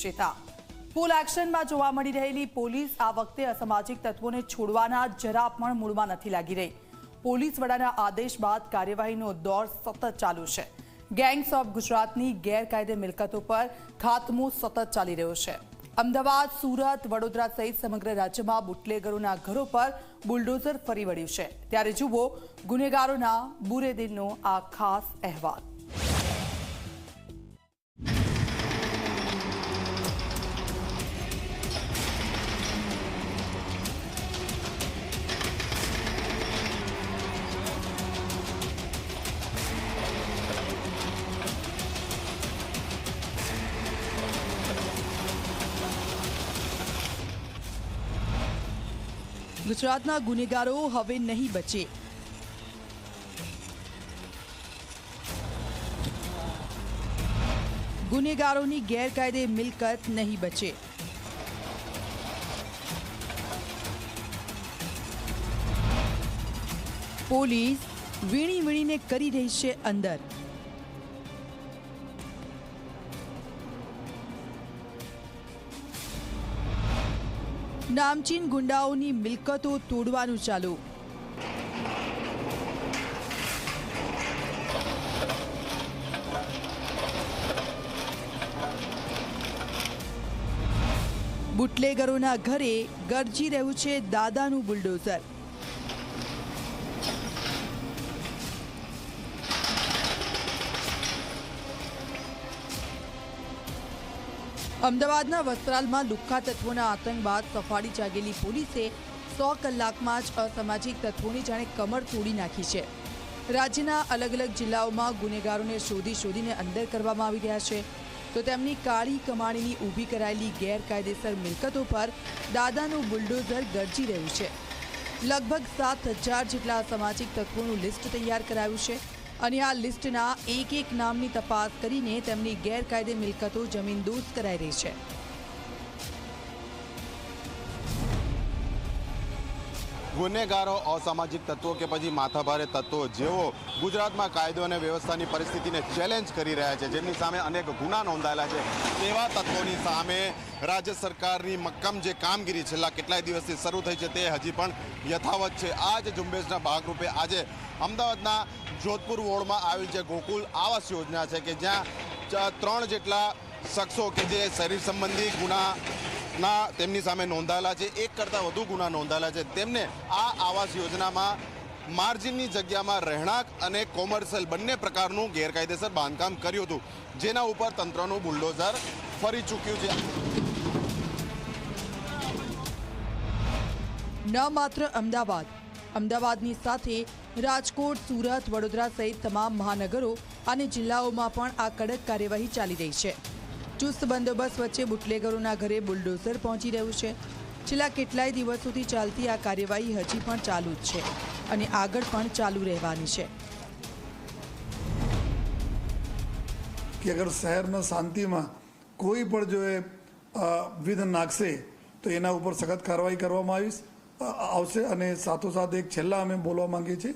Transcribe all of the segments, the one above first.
દૃશ્યતા ફૂલ એક્શનમાં જોવા મળી રહેલી પોલીસ આ વખતે અસામાજિક તત્વોને છોડવાના જરા પણ મૂળમાં નથી લાગી રહી. પોલીસ વડાના આદેશ બાદ કાર્યવાહીનો દોર સતત ચાલુ છે. ગેંગ્સ ઓફ ગુજરાતની ગેરકાયદે મિલકતો પર ખાતમો સતત ચાલી રહ્યો છે. અમદાવાદ, સુરત, વડોદરા સહિત સમગ્ર રાજ્યમાં બુટલેગરોના ઘરો પર બુલડોઝર ફરી વળ્યું છે. ત્યારે જુઓ, ગુનેગારોના બુરે દિનનો આ ખાસ અહેવાલ. ગુજરાતના ગુનેગારો હવે નહીં બચે. ગુનેગારોની ગેરકાયદે મિલકત નહીં બચે. પોલીસ વીણી વીણીને કરી રહી છે અંદર. નામચીન ગુંડાઓની મિલકતો તોડવાનું ચાલુ. બુટલેગરોના ઘરે ગરજી રહ્યું છે દાદાનું બુલડોઝર. અમદાવાદના વસ્ત્રાલમાં લુખ્ખા તત્વોના આતંક બાદ સફાળી જાગેલી પોલીસે સો કલાકમાં જ અસામાજિક તત્વોની જાણે કમર તોડી નાખી છે. રાજ્યના અલગ અલગ જિલ્લાઓમાં ગુનેગારોને શોધી શોધીને અંદર કરવામાં આવી રહ્યા છે. તો તેમની કાળી કમાણીની ઊભી કરાયેલી ગેરકાયદેસર મિલકતો પર દાદાનું બુલડોઝર ગરજી રહ્યું છે. લગભગ સાત હજાર જેટલા અસામાજિક તત્વોનું લિસ્ટ તૈયાર કરાયું છે. અને આ લિસ્ટના એક એક નામની તપાસ કરીને તેમની ગેરકાયદે મિલકતો જમીનદોસ્ત કરાઈ રહી છે. ગુનેગારો, અસામાજિક તત્વો કે પછી માથાભારે તત્વો જેઓ ગુજરાતમાં કાયદો અને વ્યવસ્થાની પરિસ્થિતિને ચેલેન્જ કરી રહ્યા છે, જેમની સામે અનેક ગુના નોંધાયેલા છે. તેવા તત્વોની સામે રાજ્ય સરકારની મક્કમ જે કામગીરી છેલ્લા કેટલાય દિવસથી શરૂ થઈ છે તે હજી પણ યથાવત છે. આ જ ઝુંબેશના ભાગરૂપે આજે અમદાવાદના જોધપુર વોર્ડમાં આવેલ જે ગોકુલ આવાસ યોજના છે કે જ્યાં ત્રણ જેટલા શખ્સો કે જે શરીર સંબંધી ગુના ના, તેમની સામે નોંધાયેલા છે. એક કરતાં વધુ ગુના નોંધાયેલા છે. તેમને આ આવાસ યોજનામાં માર્જિનની જગ્યામાં રહેણાંક અને કોમર્શિયલ બંને પ્રકારનું ગેરકાયદેસર બાંધકામ કર્યું હતું. જેના ઉપર તંત્રનું બુલડોઝર ફરી ચૂક્યું છે. ન માત્ર અમદાવાદ, અમદાવાદની સાથે રાજકોટ, સુરત, વડોદરા સહિત તમામ મહાનગરો અને જિલ્લાઓમાં પણ આ કડક કાર્યવાહી ચાલી રહી છે. ચુસ્ત બંદોબસ્ત વચ્ચે બુટલેગરોના ઘરે બુલડોઝર પહોંચી રહ્યું છે. છેલ્લા કેટલાય દિવસોથી ચાલતી આ કાર્યવાહી હજી પણ ચાલુ જ છે અને આગળ પણ ચાલુ રહેવાની છે. કે અગર શહેરના શાંતિમાં કોઈ પણ જો એ વિઘ્ન નાખશે, તો એના ઉપર સખત કાર્યવાહી કરવામાં આવીશ. આવશે અને સાથોસાથ એક છેલ્લા અમે બોલવા માંગીએ છીએ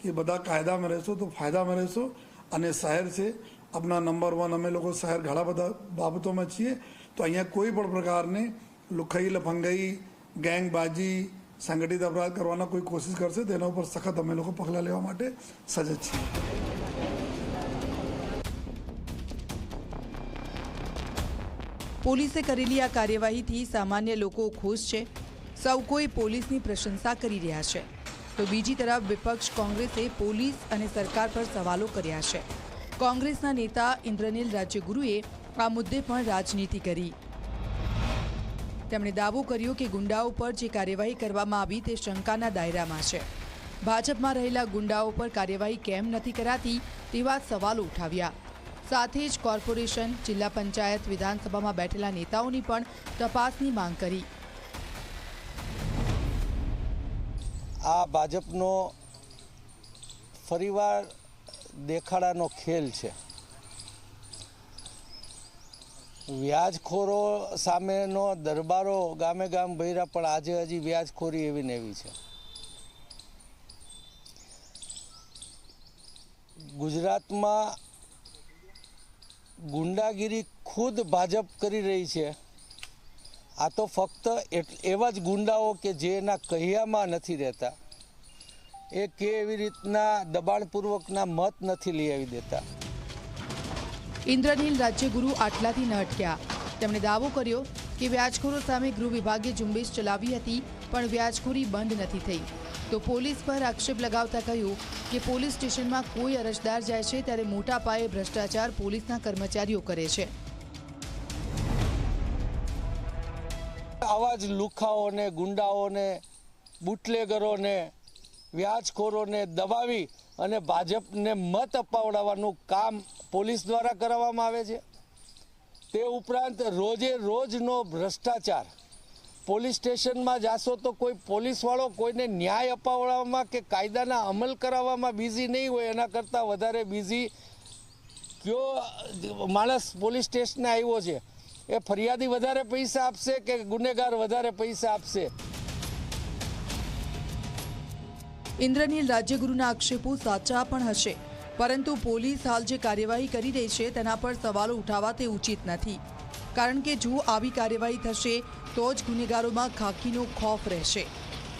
કે બધા કાયદામાં રહેશો તો ફાયદામાં રહેશો અને શહેર છે આપણા નંબર વન અમે લોકો શહેર ઘણા બધા બાબતોમાં છીએ તો અહીંયા કોઈ પણ પ્રકારની લુખાઈ લફંગાઈ ગેંગબાજી સંગઠિત અપરાધ કરવાના કોઈ કોશિશ કરશે તેના ઉપર સખત અમે લોકો પગલાં લેવા માટે સજજ છીએ પોલીસે કરેલી આ કાર્યવાહીથી સામાન્ય લોકો ખુશ છે. સૌ કોઈ પોલીસની પ્રશંસા કરી રહ્યા છે. તો બીજી તરફ વિપક્ષ કોંગ્રેસે પોલીસ અને સરકાર પર સવાલો કર્યા છે. કોંગ્રેસના નેતા ઇન્દ્રનીલ રાજ્યગુરુએ આ મુદ્દે પણ રાજનીતિ કરી. તેમણે દાવો કર્યો કે ગુંડાઓ પર જે કાર્યવાહી કરવામાં આવી તે શંકાના દાયરામાં છે. ભાજપમાં રહેલા ગુંડાઓ પર કાર્યવાહી કેમ નથી કરાતી તેવા સવાલો ઉઠાવ્યા. સાથે જ કોર્પોરેશન, જિલ્લા પંચાયત, વિધાનસભામાં બેઠેલા નેતાઓની પણ તપાસની માંગ કરી. આ ભાજપનો ફરીવાર દેખાડાનો ખેલ છે. વ્યાજખોરો સામેનો દરબારો ગામે ગામ ભર્યા, પણ આજે હજી વ્યાજખોરી એવી ને એવી છે. ગુજરાતમાં ગુંડાગીરી ખુદ ભાજપ કરી રહી છે. આ તો ફક્ત એવા જ ગુંડાઓ કે જેના કહ્યામાં નથી રહેતા. એ કે એવી રીતના દબાણપૂર્વકના મત નથી લઈ આવી દેતા? ઇન્દ્રનીલ રાજ્યગુરુ આટલાથી ન અટક્યા. તેમણે દાવો કર્યો કે વ્યાજખોરો સામે ગૃહ વિભાગે ઝુંબેશ ચલાવી હતી પણ વ્યાજખોરી બંધ નથી થઈ. તો પોલીસ પર આક્ષેપ લગાવતા કહ્યું કે પોલીસ સ્ટેશનમાં કોઈ અરજદાર જાય છે ત્યારે મોટા પાયે ભ્રષ્ટાચાર પોલીસના કર્મચારીઓ કરે છે. આવા જ લુખાઓને ગુંડાઓને બુટલેગરોને વ્યાજખોરોને દબાવી અને ભાજપને મત અપાવડાવવાનું કામ પોલીસ દ્વારા કરાવવામાં આવે છે. તે ઉપરાંત રોજે રોજનો ભ્રષ્ટાચાર. પોલીસ સ્ટેશનમાં જાશો તો કોઈ પોલીસવાળો કોઈને ન્યાય અપાવડાવવામાં કે કાયદાના અમલ કરાવવામાં બિઝી નહીં હોય, એના કરતાં વધારે બિઝી કયો માણસ પોલીસ સ્ટેશને આવ્યો છે. એ ફરિયાદી વધારે પૈસા આપશે કે ગુનેગાર વધારે પૈસા આપશે? ઇન્દ્રનીલ રાજ્યગુરુના આક્ષેપો સાચા પણ હશે. પરંતુ પોલીસ હાલ જે કાર્યવાહી કરી રહી છે, તેના પર સવાલો ઉઠાવવા તે ઉચિત નથી. કારણ કે જો આવી કાર્યવાહી થશે, તો જ ગુનેગારોમાં ખાખીનો ખોફ રહેશે.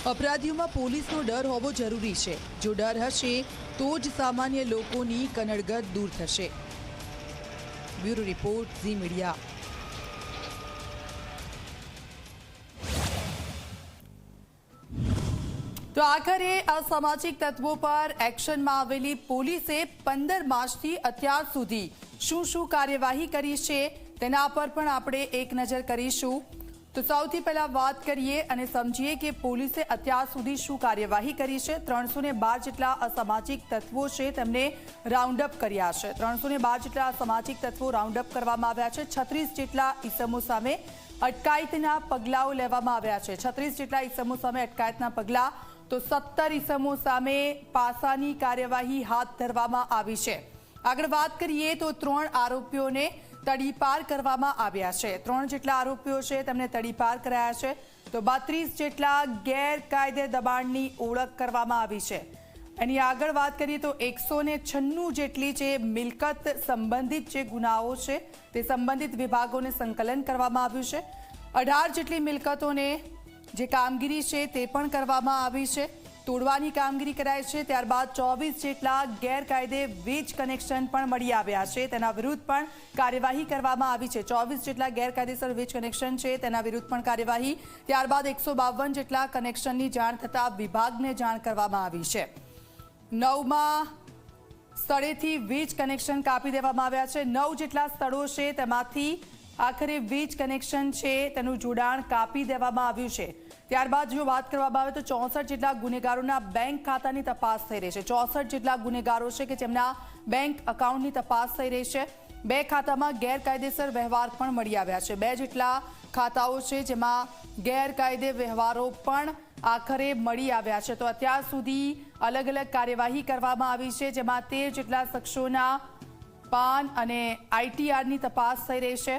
અપરાધીઓમાં પોલીસનો ડર હોવો જરૂરી છે. જો ડર હશે, તો જ સામાન્ય લોકોની કનડગત દૂર થશે. Bureau report, Zee media. તો આખરે અસામાજિક તત્વો પર એક્શનમાં આવેલી પોલીસે પંદર માર્ચથી અત્યાર સુધી શું શું કાર્યવાહી કરી છે તેના પર પણ આપણે એક નજર કરીશું. તો સૌથી પહેલા વાત કરીએ અને સમજીએ કે પોલીસે અત્યાર સુધી શું કાર્યવાહી કરી છે. ત્રણસો ને બાર જેટલા અસામાજિક તત્વો છે તેમને રાઉન્ડ અપ કર્યા છે. ત્રણસો બાર જેટલા અસામાજિક તત્વો રાઉન્ડ અપ કરવામાં આવ્યા છે. છત્રીસ જેટલા ઇસમો સામે અટકાયતના પગલાઓ લેવામાં આવ્યા છે. છત્રીસ જેટલા ઇસમો સામે અટકાયતના પગલા તો સત્તર ઈસમો સામે પાસાની કાર્યવાહી હાથ ધરવામાં આવી છે. આગળ વાત કરીએ તો ત્રણ આરોપીઓને તડીપાર કરવામાં આવ્યા છે. ત્રણ જેટલા આરોપીઓ છે તેમને તડીપાર કરાયા છે. તો બત્રીસ જેટલા ગેરકાયદે દબાણની ઓળખ કરવામાં આવી છે. એની આગળ વાત કરીએ તો એકસો ને છન્નું જેટલી જે મિલકત સંબંધિત જે ગુનાઓ છે તે સંબંધિત વિભાગોને સંકલન કરવામાં આવ્યું છે. અઢાર જેટલી મિલકતોને જે કામગીરી છે તે પણ કરવામાં આવી છે. તોડવાની કામગીરી કરાઈ છે. ત્યારબાદ ચોવીસ જેટલા ગેરકાયદે વીજ કનેક્શન પણ મળી આવ્યા છે. તેના વિરુદ્ધ પણ કાર્યવાહી કરવામાં આવી છે. ચોવીસ જેટલા ગેરકાયદેસર વીજ કનેક્શન છે તેના વિરુદ્ધ પણ કાર્યવાહી. ત્યારબાદ એકસો જેટલા કનેક્શનની જાણ થતાં વિભાગને જાણ કરવામાં આવી છે. નવમાં સ્થળેથી વીજ કનેક્શન કાપી દેવામાં આવ્યા છે. નવ જેટલા સ્થળો છે તેમાંથી આખરે વીજ કનેક્શન છે, તેનું જોડાણ કાપી દેવામાં આવ્યું છે. ત્યારબાદ જો વાત કરવામાં આવે તો ચોસઠ જેટલા ગુનેગારોના બેંક ખાતાની તપાસ થઈ રહી છે. ચોસઠ જેટલા ગુનેગારો છે કે જેમના બેંક એકાઉન્ટની તપાસ થઈ રહી છે. બે ખાતામાં ગેરકાયદેસર વ્યવહાર પણ મળી આવ્યા છે. બે જેટલા ખાતાઓ છે જેમાં ગેરકાયદે વ્યવહારો પણ આખરે મળી આવ્યા છે. તો અત્યાર સુધી અલગ અલગ કાર્યવાહી કરવામાં આવી છે, જેમાં તેર જેટલા શખ્સોના પાન અને આઈટીઆરની તપાસ થઈ રહી છે.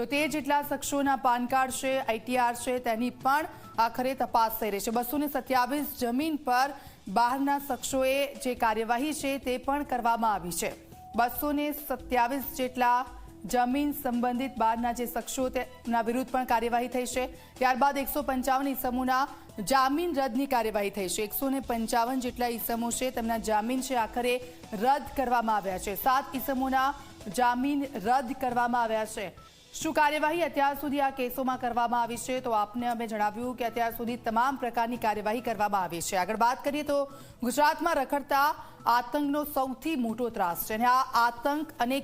તો તે જેટલા શખ્સોના પાન કાર્ડ છે આઈટીઆર છે, તેની પણ આખરે તપાસ થઈ રહી છે. બસો સત્યાવીસ જમીન પર બહારના શખ્સોએ જે કાર્યવાહી છે તે પણ કરવામાં આવી છે. બસો સત્યાવીસ જેટલા જમીન સંબંધિત બહારના જે શખ્સો તેના વિરુદ્ધ પણ કાર્યવાહી થઈ છે. ત્યારબાદ એકસો પંચાવન ઈસમોના જામીન રદની કાર્યવાહી થઈ છે. એકસો પંચાવન જેટલા ઈસમો છે તેમના જામીન છે આખરે રદ કરવામાં આવ્યા છે. સાત ઈસમોના જામીન રદ કરવામાં આવ્યા છે. શું કાર્યવાહી અત્યાર સુધી આ કેસોમાં કરવામાં આવી છે? તો આપને અમે જણાવ્યું કે અત્યાર સુધી તમામ પ્રકારની કાર્યવાહી કરવામાં આવી છે. આગળ વાત કરીએ તો ગુજરાતમાં રખડતા આતંકનો સૌથી મોટો ત્રાસ છે. અને આ આતંક અનેક